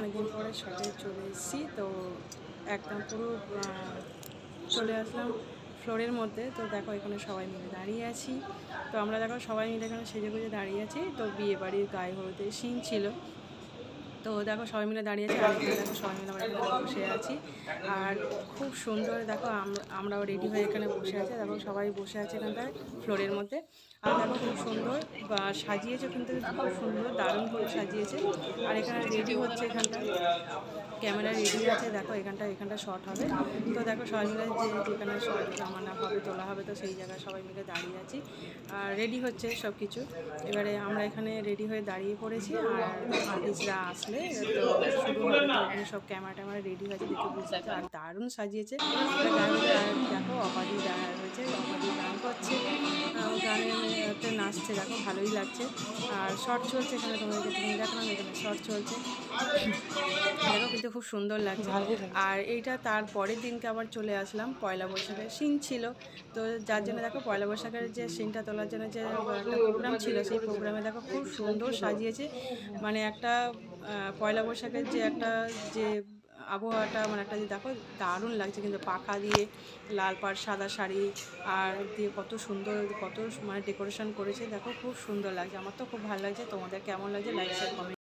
অনেকদিন পরে সাথে চলে এসেছি, তো একদম পুরো চলে আসলাম ফ্লোরের মধ্যে। তো দেখো এখানে সবাই মিলে দাঁড়িয়ে আছি। তো আমরা দেখো সবাই মিলে এখানে সেজে গুজে দাঁড়িয়ে আছি। তো বিয়ে বাড়ির গায়ে হলুদের সিন ছিল। তো দেখো সবাই মিলে দাঁড়িয়ে আছি, আর দেখো সবাই মিলে আমরা এখানে বসে আছি। আর খুব সুন্দর দেখো আম- আমরাও রেডি হয়ে এখানে বসে আছি, দেখো সবাই বসে আছে এখানটায় ফ্লোরের মধ্যে। আর দেখো খুব সুন্দর, বা সাজিয়েছে কিন্তু খুব সুন্দর, দারুণ করে সাজিয়েছে। আর এখানে রেডি হচ্ছে এখানটা ক্যামেরা রেডি আছে, দেখো এখানটা এখানটা শর্ট হবে। তো দেখো সবাই মিলে যে যেখানে শর্ট জামানা হবে, তোলা হবে, তো সেই জায়গায় সবাই মিলে দাঁড়িয়ে আছি। আর রেডি হচ্ছে সব কিছু এবারে আমরা এখানে রেডি হয়ে দাঁড়িয়ে পড়েছি, আর আর্টিস্টরা আসলে ওখানে সব ক্যামেরা ট্যামেরা রেডি হয়েছে দেখে বুঝতে আর দারুণ সাজিয়েছে। গান- দেখো অপাদি দাঁড়া রয়েছে অপাদি গান করছে। আহ, নাচছে দেখো ভালোই লাগছে। আর শর্ট চলছে এখানে তোমাদেরকে তুমি দেখলাম এখানে শর্ট চলছে। দেখো কিন্তু খুব সুন্দর লাগছে। আর এইটা তার পরের দিনকে আবার চলে আসলাম পয়লা বৈশাখের সিন ছিল। তো যার জন্য দেখো পয়লা বৈশাখের যে সিনটা তোলার জন্য যে একটা প্রোগ্রাম ছিল সেই প্রোগ্রামে দেখো খুব সুন্দর সাজিয়েছে। মানে একটা পয়লা বৈশাখের যে একটা যে আবহাওয়াটা মানে একটা যে দেখো দারুণ লাগছে কিন্তু পাখা দিয়ে লাল পাড়, সাদা শাড়ি আর দিয়ে কত সুন্দর, কত মানে ডেকোরেশন করেছে, দেখো খুব সুন্দর লাগছে। আমার তো খুব ভালো লাগছে। তোমাদের কেমন লাগছে? Like comment